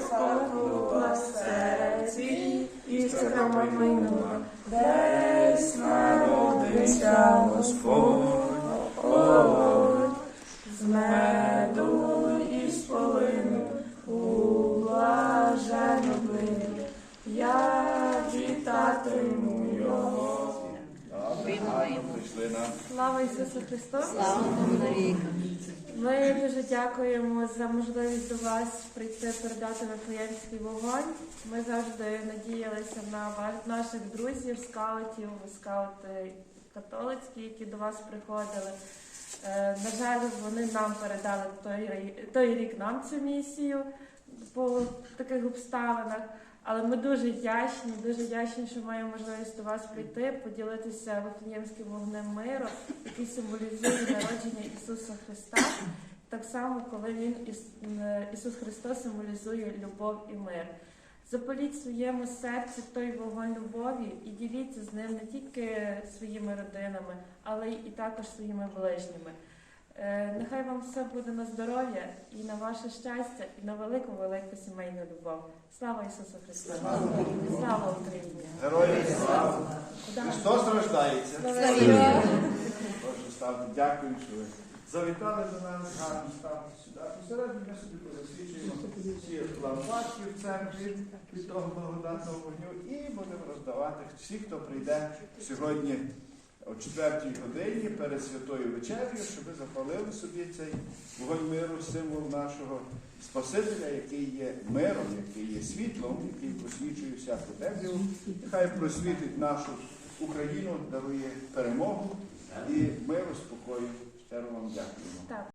спокута в і страхом минула, десь народився Господь, з меду і з полину у блажену блину, я вітатиму Слава Ісусу Христу! Слава. Ми дуже дякуємо за можливість до вас прийти передати Вифлеємський вогонь. Ми завжди надіялися на наших друзів, скаутів, скаути католицькі, які до вас приходили. Е, На жаль, вони нам передали той, той рік нам цю місію по таких обставинах. Але ми дуже вдячні, дуже вдячні, що маємо можливість до вас прийти, поділитися Вифлеємським вогнем миру, який символізує народження Ісуса Христа. Так само, коли він е, Ісус Христос символізує любов і мир. Запаліть своєму серці той вогонь любові і діліться з ним не тільки своїми родинами, але й також своїми ближніми. Е, Нехай вам все буде на здоров'я і на ваше щастя, і на велику велику сімейну любов. Слава Ісусу Христу! Слава Україні! героїв слава. Христос рождається. Слава. Прошу ставте. Дякую, що ви завітали до нас. Гарно ставте сюди. Посередині ми собі засвідчуємо всі лампадки в центрі від того благодатного вогню і будемо роздавати всі, хто прийде сьогодні о 4 годині перед святою вечерею, щоб ви запалили собі цей вогонь миру, символ нашого Спасителя, який є миром, який є світлом, який просвічує всяку темряву. Нехай просвітить нашу Україну, дарує перемогу і миру, спокою. Щиро вам дякуємо.